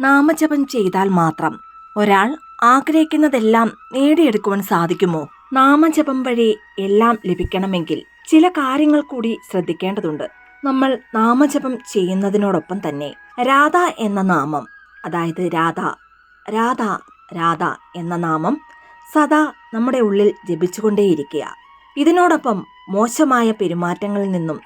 നാമജപം ചെയ്താൽ മാത്രം ഒരാൾ ആഗ്രഹിക്കുന്നതെല്ലാം നേടിയെടുക്കുവാൻ സാധിക്കുമോ? നാമജപം വഴി എല്ലാം ലഭിക്കണമെങ്കിൽ ചില കാര്യങ്ങൾ കൂടി ശ്രദ്ധിക്കേണ്ടതുണ്ട്. നമ്മൾ നാമജപം ചെയ്യുന്നതിനോടൊപ്പം തന്നെ രാധ എന്ന നാമം അതായത് രാധ രാധ രാധ എന്ന നാമം സദാ നമ്മുടെ ഉള്ളിൽ ജപിച്ചുകൊണ്ടേയിരിക്കുക. ഇതിനോടൊപ്പം മോശമായ പെരുമാറ്റങ്ങളിൽ നിന്നും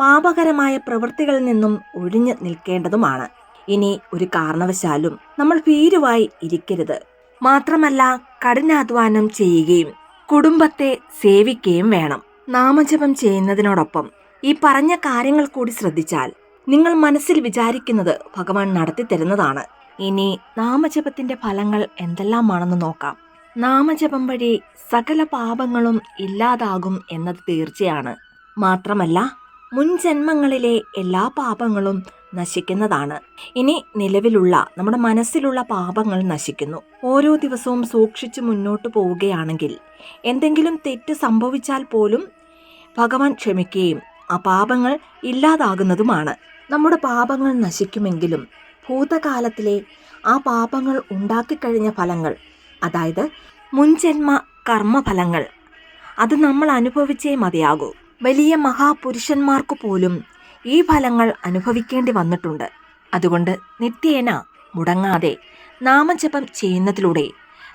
പാപകരമായ പ്രവൃത്തികളിൽ നിന്നും ഒഴിഞ്ഞു നിൽക്കേണ്ടതുമാണ്. ഇനി ഒരു കാരണവശാലും നമ്മൾ ഭീരുവായി ഇരിക്കരുത്. മാത്രമല്ല കഠിനാധ്വാനം ചെയ്യുകയും കുടുംബത്തെ സേവിക്കുകയും വേണം. നാമജപം ചെയ്യുന്നതിനോടൊപ്പം ഈ പറഞ്ഞ കാര്യങ്ങൾ കൂടി ശ്രദ്ധിച്ചാൽ നിങ്ങൾ മനസ്സിൽ വിചാരിക്കുന്നത് ഭഗവാൻ നടത്തി തരുന്നതാണ്. ഇനി നാമജപത്തിന്റെ ഫലങ്ങൾ എന്തെല്ലാമാണെന്ന് നോക്കാം. നാമജപം വഴി സകല പാപങ്ങളും ഇല്ലാതാകും എന്നത് തീർച്ചയാണ്. മാത്രമല്ല മുൻ ജന്മങ്ങളിലെ എല്ലാ പാപങ്ങളും നശിക്കുന്നതാണ്. ഇനി നിലവിലുള്ള നമ്മുടെ മനസ്സിലുള്ള പാപങ്ങൾ നശിക്കുന്നു. ഓരോ ദിവസവും സൂക്ഷിച്ച് മുന്നോട്ട് പോവുകയാണെങ്കിൽ എന്തെങ്കിലും തെറ്റ് സംഭവിച്ചാൽ പോലും ഭഗവാൻ ക്ഷമിക്കുകയും ആ പാപങ്ങൾ ഇല്ലാതാകുന്നതുമാണ്. നമ്മുടെ പാപങ്ങൾ നശിക്കുമെങ്കിലും ഭൂതകാലത്തിലെ ആ പാപങ്ങൾ ഉണ്ടാക്കിക്കഴിഞ്ഞ ഫലങ്ങൾ അതായത് മുൻജന്മ കർമ്മഫലങ്ങൾ അത് നമ്മൾ അനുഭവിച്ചേ മതിയാകൂ. വലിയ മഹാപുരുഷന്മാർക്ക് പോലും ഈ ഫലങ്ങൾ അനുഭവിക്കേണ്ടി വന്നിട്ടുണ്ട്. അതുകൊണ്ട് നിത്യേന മുടങ്ങാതെ നാമജപം ചെയ്യുന്നതിലൂടെ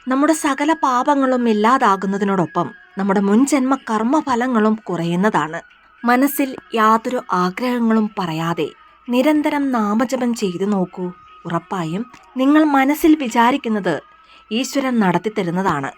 നമ്മുടെ സകല പാപങ്ങളും ഇല്ലാതാകുന്നതിനോടൊപ്പം നമ്മുടെ മുൻജന്മ കർമ്മഫലങ്ങളും കുറയുന്നതാണ്. മനസ്സിൽ യാതൊരു ആഗ്രഹങ്ങളും പറയാതെ നിരന്തരം നാമജപം ചെയ്തു നോക്കൂ. ഉറപ്പായും നിങ്ങൾ മനസ്സിൽ വിചാരിക്കുന്നത് ഈശ്വരൻ നടത്തിത്തരുന്നതാണ്.